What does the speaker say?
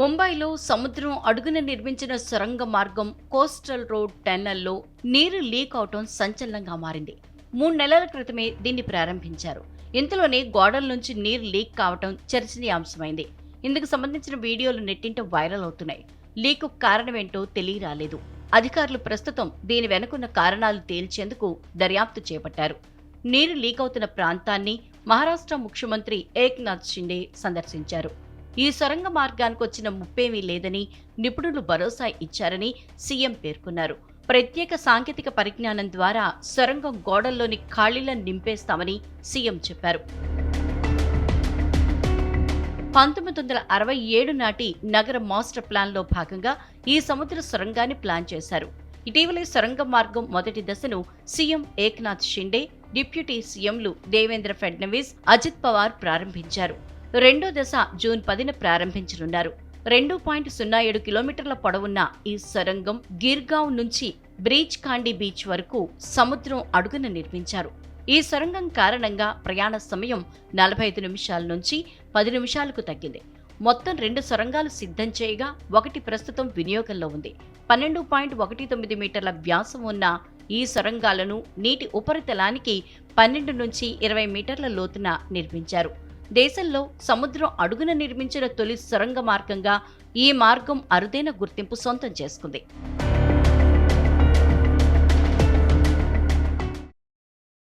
ముంబైలో సముద్రం అడుగున నిర్మించిన సొరంగ మార్గం కోస్టల్ రోడ్ టెన్నల్లో నీరు లీక్ అవటం సంచలనంగా మారింది. మూడు నెలల క్రితమే దీన్ని ప్రారంభించారు. ఇంతలోనే గోడల నుంచి నీరు లీక్ కావటం చర్చనీయాంశమైంది. ఇందుకు సంబంధించిన వీడియోలు నెట్టింట వైరల్ అవుతున్నాయి. లీకు కారణమేంటో తెలియరాలేదు. అధికారులు ప్రస్తుతం దీని వెనుకున్న కారణాలు తేల్చేందుకు దర్యాప్తు చేపట్టారు. నీరు లీక్ అవుతున్న ప్రాంతాన్ని మహారాష్ట్ర ముఖ్యమంత్రి ఏక్నాథ్ షిండే సందర్శించారు. ఈ సొరంగ మార్గానికి వచ్చిన ముప్పేమీ లేదని నిపుణులు భరోసా ఇచ్చారని సీఎం పేర్కొన్నారు. ప్రత్యేక సాంకేతిక పరిజ్ఞానం ద్వారా సొరంగం గోడల్లోని ఖాళీలను నింపేస్తామని సీఎం చెప్పారు. పంతొమ్మిది వందల అరవై ఏడు నాటి నగర మాస్టర్ ప్లాన్లో భాగంగా ఈ సముద్ర సొరంగాన్ని ప్లాన్ చేశారు. ఇటీవలే సొరంగ మార్గం మొదటి దశను సీఎం ఏక్నాథ్ షిండే డిప్యూటీ సీఎంలు దేవేంద్ర ఫడ్నవీస్ అజిత్ పవార్ ప్రారంభించారు. రెండో దశ జూన్ పదిన ప్రారంభించనున్నారు. రెండు పాయింట్ సున్నా ఏడు కిలోమీటర్ల పొడవున్న ఈ సొరంగం గిర్గావ్ నుంచి బ్రీచ్ కాండి బీచ్ వరకు సముద్రం అడుగున నిర్మించారు. ఈ సొరంగం కారణంగా ప్రయాణ సమయం నలభై ఐదు నిమిషాల నుంచి పది నిమిషాలకు తగ్గింది. మొత్తం రెండు సొరంగాలు సిద్ధం చేయగా ఒకటి ప్రస్తుతం వినియోగంలో ఉంది. పన్నెండు పాయింట్ ఒకటి తొమ్మిది మీటర్ల వ్యాసం ఉన్న ఈ సొరంగాలను నీటి ఉపరితలానికి పన్నెండు నుంచి ఇరవై మీటర్ల లోతున నిర్మించారు. దేశంలో సముద్రం అడుగున నిర్మించిన తొలి సొరంగ మార్గంగా ఈ మార్గం అరుదైన గుర్తింపు సొంతం చేసుకుంది.